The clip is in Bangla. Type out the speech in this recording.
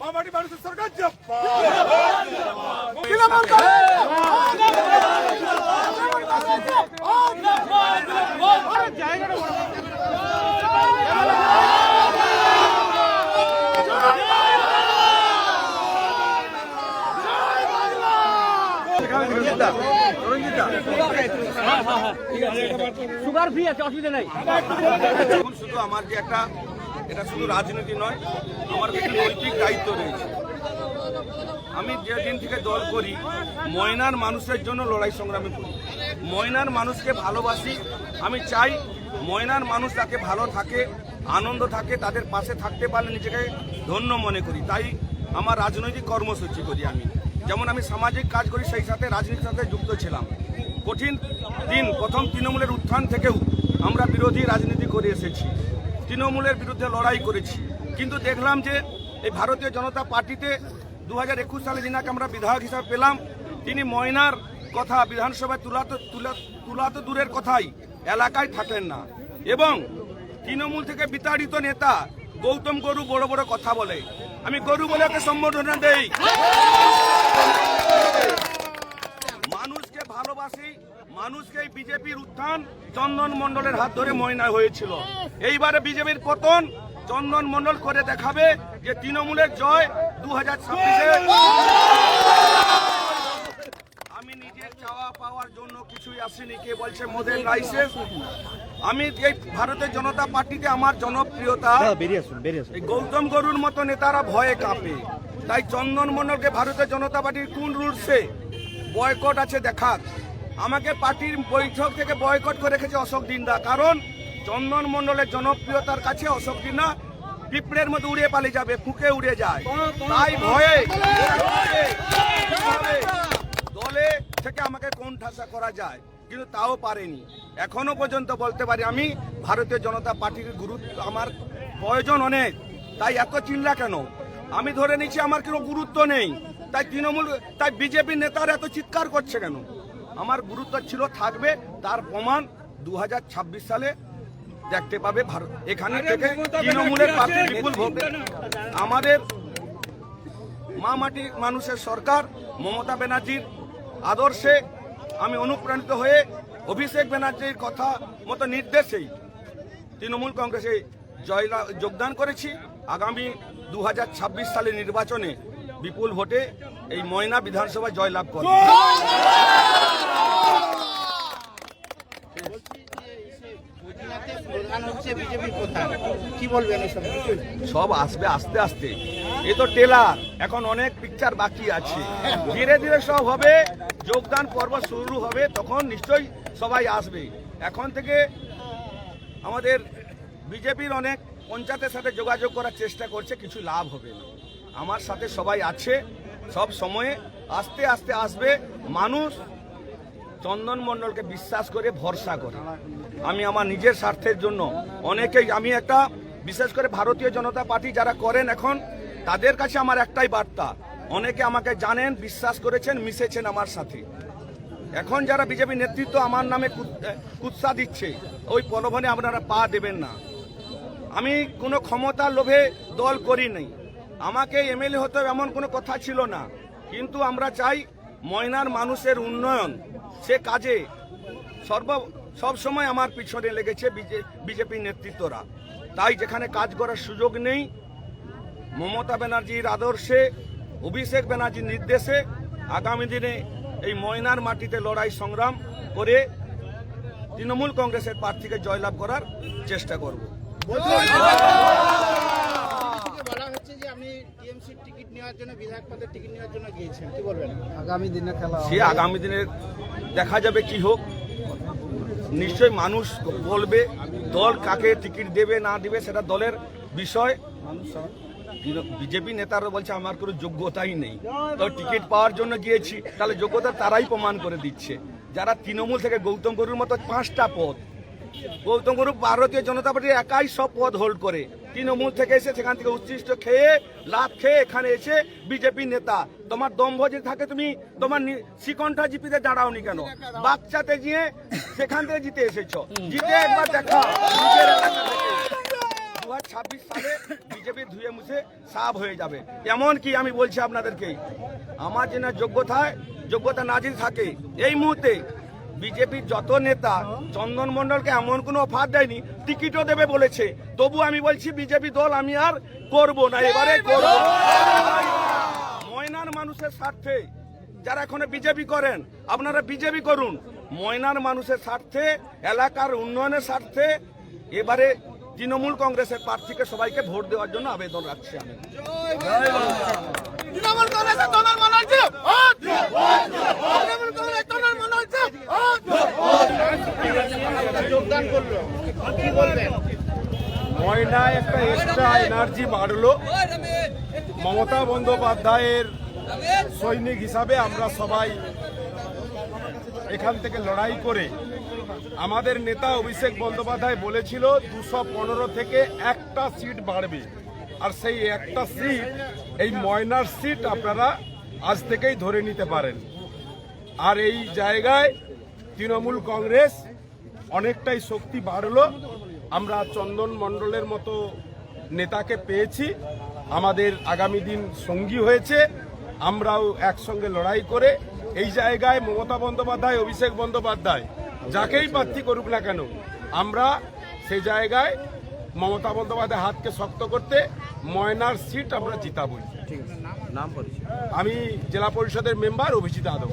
মামাটি মানুষের সরকার সুগার ফ্রি আছে, অসুবিধা শুধু আমার যে একটা, এটা শুধু রাজনীতি নয়, আমার কিছু নৈতিক দায়িত্ব রয়েছে। আমি যেদিন থেকে দল করি, ময়নার মানুষের জন্য লড়াই সংগ্রামে করি। ময়নার মানুষকে ভালোবাসি, আমি চাই ময়নার মানুষ যাতে ভালো থাকে, আনন্দ থাকে, তাদের পাশে থাকতে পারলে নিজেকে ধন্য মনে করি। তাই আমার রাজনৈতিক কর্মসূচি করি আমি। যেমন আমি সামাজিক কাজ করি, সেই সাথে রাজনীতির সাথে যুক্ত ছিলাম। কঠিন দিন, প্রথম তৃণমূলের উত্থান থেকেও আমরা বিরোধী রাজনীতি করে এসেছি। তৃণমূলের বিরুদ্ধে লড়াই করেছি। কিন্তু দেখলাম যে এই ভারতীয় জনতা পার্টিতে দু হাজার একুশ সালে যিনাকে আমরা বিধায়ক হিসাবে পেলাম, তিনি ময়নার কথা বিধানসভায় তুলা তো তুলা তো দূরের কথাই, এলাকায় থাকেন না। এবং তৃণমূল থেকে বিতাড়িত নেতা গৌতম গরু বড় বড় কথা বলে। আমি গরু বলে সম্বোধনা দেই। ভালোবাসি মানুষকে বিজেপির উত্থান চন্দন মণ্ডলের হাত ধরে ময়না হয়েছিল। এইবারে বিজেপির পতন চন্দন মণ্ডল করে দেখাবে যে তৃণমূলের জয় দু হাজার আমি নিজের চাওয়া পাওয়ার জন্য কিছুই আসিনি কে বলছে মোদের লাইসেন্স? আমি এই ভারতের জনতা পার্টিতে আমার জনপ্রিয়তা গৌতম গরুর মতো নেতারা ভয়ে কাঁপে। তাই চন্দন মণ্ডলকে ভারতের জনতা পার্টির কোন রুলসে বয়কট আছে দেখাক। আমাকে পার্টির বৈঠক থেকে বয়কট করে রেখেছে অশোক দিন্দা কারণ চন্দন মণ্ডলের জনপ্রিয়তার কাছে অশোক দিন্দা পিঁপড়ের মতো উড়ে পালিয়ে যাবে, ফুকে উড়ে যায়। তাই ভয়ে দলে থেকে আমাকে কোন ঠাসা করা যায়, কিন্তু তাও পারেনি। এখনও পর্যন্ত বলতে পারি, আমি ভারতীয় জনতা পার্টির গুরুত্ব, আমার প্রয়োজন অনেক, তাই এত চিল্লা কেন? আমি ধরে নিচ্ছি আমার কোনো গুরুত্ব নেই, তাই তৃণমূল, তাই বিজেপি নেতারা এত চিৎকার করছে কেন? আমার গুরুত্ব ছিল থাকবে তার প্রমাণ দু হাজার ছাব্বিশ সালে দেখতে পাবে ভারত। এখানে থেকে তৃণমূলের প্রার্থী বিপুল ভোটে। আমাদের মা মাটি মানুষের সরকার মমতা ব্যানার্জির আদর্শে আমি অনুপ্রাণিত হয়ে অভিষেক ব্যানার্জির কথা মতো নির্দেশেই তৃণমূল কংগ্রেসে জয়লা যোগদান করেছি। আগামী দু হাজার ছাব্বিশ সালের নির্বাচনে বিপুল ভোটে এই ময়না বিধানসভায় জয়লাভ করব। প্রধান হচ্ছে বিজেপি প্রধান। কি বলবেন সব আসবে আস্তে আস্তে। এ তো টেলার, এখন অনেক পিকচার বাকি আছে। ধীরে ধীরে সব হবে, যোগদান পর্ব শুরু হবে, তখন নিশ্চয়ই সবাই আসবে। এখন থেকে আমাদের বিজেপির অনেক পঞ্চায়েতের সাথে যোগাযোগ করার চেষ্টা করছে, কিছু লাভ হবে না। আমার সাথে সবাই আছে, সব সময়ে আস্তে আস্তে আসবে। মানুষ চন্দন মণ্ডলকে বিশ্বাস করে ভরসা করে। আমি আমার নিজের স্বার্থের জন্য অনেকেই, আমি একটা বিশেষ করে ভারতীয় জনতা পার্টি যারা করেন এখন, তাদের কাছে আমার একটাই বার্তা। অনেকে আমাকে জানেন, বিশ্বাস করেছেন, মিশেছেন আমার সাথে। এখন যারা বিজেপি নেতৃত্ব আমার নামে কুৎ- কুৎসা দিচ্ছে, ওই প্রলোভনে আপনারা পা দেবেন না। আমি কোনো ক্ষমতার লোভে দল করি নাই। আমাকে এমএলএ হতে এমন কোনো কথা ছিল না। কিন্তু আমরা চাই ময়নার মানুষের উন্নয়ন। সে কাজে সর্ব সব সময় আমার পিছনে লেগেছে বিজেপি নেতৃত্বরা। তাই যেখানে কাজ করার সুযোগ নেই, মমতা ব্যানার্জির আদর্শে, অভিষেক ব্যানার্জির নির্দেশে আগামী দিনে এই ময়নার মাটিতে লড়াই সংগ্রাম করে তৃণমূল কংগ্রেসের প্রার্থীকে জয়লাভ করার চেষ্টা করব থেকে বলা হচ্ছে যে আপনি টিএমসির টিকিট নেওয়ার জন্য বিধায়ক পদের টিকিট নেওয়ার জন্য গিয়েছেন। কি বলবেন? আগামী দিনে খেলা সে আগামী দিনে দেখা যাবে কি হোক। নিশ্চয়ই মানুষ বলবে দল কাকে টিকিট দেবে না দেবে সেটা দলের বিষয়। বিজেপি নেতারা বলছে আমার কোনো যোগ্যতাই নেই। তো টিকিট পাওয়ার জন্য গিয়েছি। তাহলে যোগ্যতা তারাই প্রমাণ করে দিচ্ছে। যারা তৃণমূল থেকে গৌতম গরুর মতো পাঁচটা পদ গৌতম গুরু ভারতীয় জনতা পার্টির একাই সব পদ হোল্ড করে। তৃণমূল থেকে এসে সেখান থেকে উচ্ছিষ্ট খেয়ে লাভ খেয়ে এখানে এসে বিজেপি নেতা। তোমার দম্ভ যে থাকে তুমি তোমার শিকনটা জিপিতে দাঁড়াওনি কেন? বাচ্চাতে গিয়ে সেখান থেকে জিতে এসেছ। জিতে একবার দেখা। হাজার ছাব্বিশ সালে বিজেপি ধুয়ে মুছে সাফ হয়ে যাবে। এমন কি আমি বলছি আপনাদেরকে? আমার যে না যোগ্যতায় যোগ্যতা না যদি থাকে, এই মুহূর্তে বিজেপির যত নেতা চন্দন মন্ডলকে এমন কোনো অফার দেয়নি, টিকিটও দেবে বলেছে। তবু আমি বলছি, বিজেপি দল আমি আর করব না, এবারে ময়নার মানুষের স্বার্থে যারা এখন বিজেপি করেন, আপনারা বিজেপি করুন। ময়নার মানুষের স্বার্থে, এলাকার উন্নয়নের স্বার্থে, এবারে তৃণমূল কংগ্রেসের প্রার্থীকে সবাইকে ভোট দেওয়ার জন্য আবেদন রাখছি আমি। যোগদান করল কি বলবেন ময়নায় একটা এক্সট্রা এনার্জি বাড়লো। মমতা বন্দ্যোপাধ্যায়ের সৈনিক হিসাবে আমরা সবাই এখান থেকে লড়াই করে আমাদের নেতা অভিষেক বন্দ্যোপাধ্যায় বলেছিল, দুশো পনেরো থেকে একটা সিট বাড়বে। আর সেই একটা সিট, এই ময়নার সিট আপনারা আজ থেকেই ধরে নিতে পারেন। আর এই জায়গায় তৃণমূল কংগ্রেস অনেকটাই শক্তি বাড়লো। আমরা চন্দন মণ্ডলের মতো নেতাকে পেয়েছি। আমাদের আগামী দিন সঙ্গী হয়েছে। আমরাও একসঙ্গে লড়াই করে এই জায়গায় মমতা বন্দ্যোপাধ্যায় অভিষেক বন্দ্যোপাধ্যায় যাকেই প্রার্থী করুক না কেন আমরা সেই জায়গায় মমতা বন্দ্যোপাধ্যায় হাতকে শক্ত করতে ময়নার সিট আমরা জিতাবই। আমি জেলা পরিষদের মেম্বার অভিজিৎ যাদব